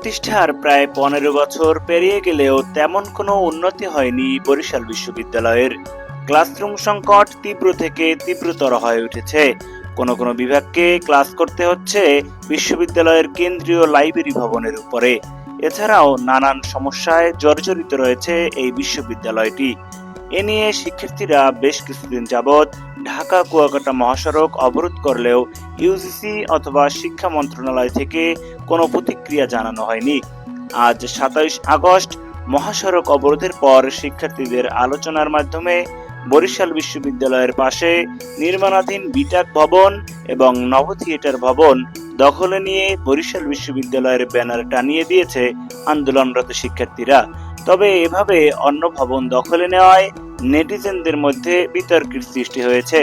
প্রতিষ্ঠার প্রায় পনেরো বছর পেরিয়ে গেলেও তেমন কোনো উন্নতি হয়নি বরিশাল বিশ্ববিদ্যালয়ের। ক্লাসরুম সংকট তীব্র থেকে তীব্রতর হয়ে উঠেছে। কোনো কোনো বিভাগকে ক্লাস করতে হচ্ছে বিশ্ববিদ্যালয়ের কেন্দ্রীয় লাইব্রেরি ভবনের উপরে। এছাড়াও নানান সমস্যায় জর্জরিত রয়েছে এই বিশ্ববিদ্যালয়টি। এ নিয়ে শিক্ষার্থীরা বেশ কিছুদিন যাবৎ ঢাকা কুয়াকাটা মহাসড়ক অবরোধ করলেও ইউজিসি অথবা শিক্ষা মন্ত্রণালয় থেকে কোনো প্রতিক্রিয়া জানানো হয়নি। আজ সাতাইশ আগস্ট, মহাসড়ক অবরোধের পর শিক্ষার্থীদের আলোচনার মাধ্যমে বরিশাল বিশ্ববিদ্যালয়ের পাশে নির্মাণাধীন বিটাক ভবন এবং নব থিয়েটার ভবন দখলে নিয়ে বরিশাল বিশ্ববিদ্যালয়ের ব্যানার টানিয়ে দিয়েছে আন্দোলনরত শিক্ষার্থীরা। তবে এভাবে অন্য ভবন দখলে নেওয়ায় নেটিজেনদের মধ্যে বিতর্কের সৃষ্টি হয়েছে।